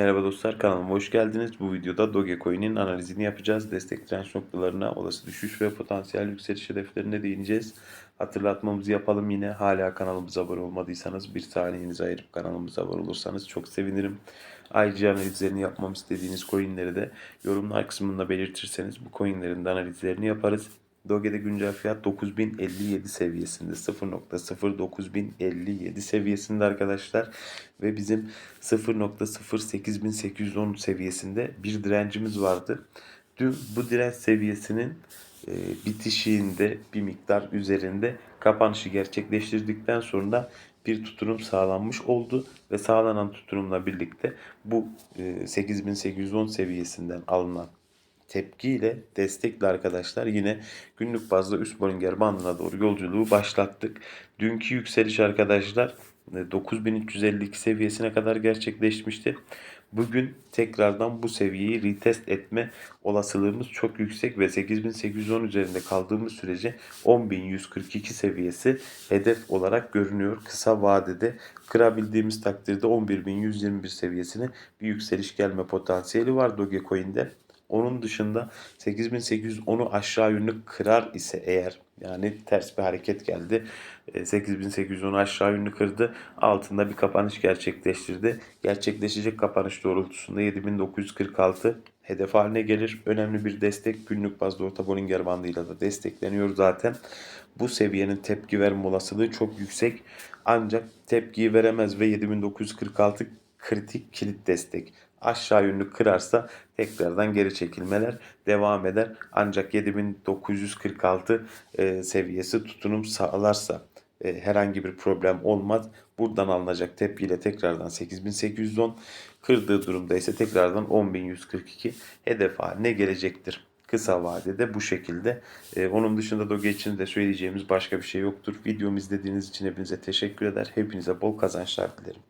Merhaba dostlar kanalıma hoş geldiniz. Bu videoda Dogecoin'in analizini yapacağız. Destek direnç noktalarına, olası düşüş ve potansiyel yükseliş hedeflerine değineceğiz. Hatırlatmamızı yapalım yine. Hala kanalımıza abone olmadıysanız bir saniyenizi ayırıp kanalımıza abone olursanız çok sevinirim. Ayrıca analizlerini yapmam istediğiniz coinleri de yorumlar kısmında belirtirseniz bu coinlerin de analizlerini yaparız. Doge'de güncel fiyat 9057 seviyesinde 0.09057 seviyesinde arkadaşlar ve bizim 0.08810 seviyesinde bir direncimiz vardı. Dün bu direnç seviyesinin e, bitişiğinde bir miktar üzerinde kapanışı gerçekleştirdikten sonra bir tuturum sağlanmış oldu ve sağlanan tuturumla birlikte bu e, 8810 seviyesinden alınan tepkiyle destekle arkadaşlar yine günlük bazda üst Bollinger bandına doğru yolculuğu başlattık. Dünkü yükseliş arkadaşlar e, 9352 seviyesine kadar gerçekleşmişti. Bugün tekrardan bu seviyeyi retest etme olasılığımız çok yüksek ve 8810 üzerinde kaldığımız sürece 10142 seviyesi hedef olarak görünüyor. Kısa vadede kırabildiğimiz takdirde 11121 seviyesine bir yükseliş gelme potansiyeli var Dogecoin'de. Onun dışında 8810'u aşağı yönlü kırar ise eğer yani ters bir hareket geldi. E, 8810'u aşağı yönlü kırdı. Altında bir kapanış gerçekleştirdi. Gerçekleşecek kapanış doğrultusunda 7946 hedef haline gelir. Önemli bir destek günlük bazda orta Bollinger bandıyla da destekleniyor zaten. Bu seviyenin tepki verme olasılığı çok yüksek. Ancak tepkiyi veremez ve 7946 kritik kilit destek aşağı yönlü kırarsa tekrardan geri çekilmeler devam eder. Ancak 7946 e, seviyesi tutunum sağlarsa e, herhangi bir problem olmaz. Buradan alınacak tepkiyle tekrardan 8810 kırdığı durumda ise tekrardan 10142 hedef haline gelecektir. Kısa vadede bu şekilde. E, onun dışında Doge için de söyleyeceğimiz başka bir şey yoktur. Videomu izlediğiniz için hepinize teşekkür eder. Hepinize bol kazançlar dilerim.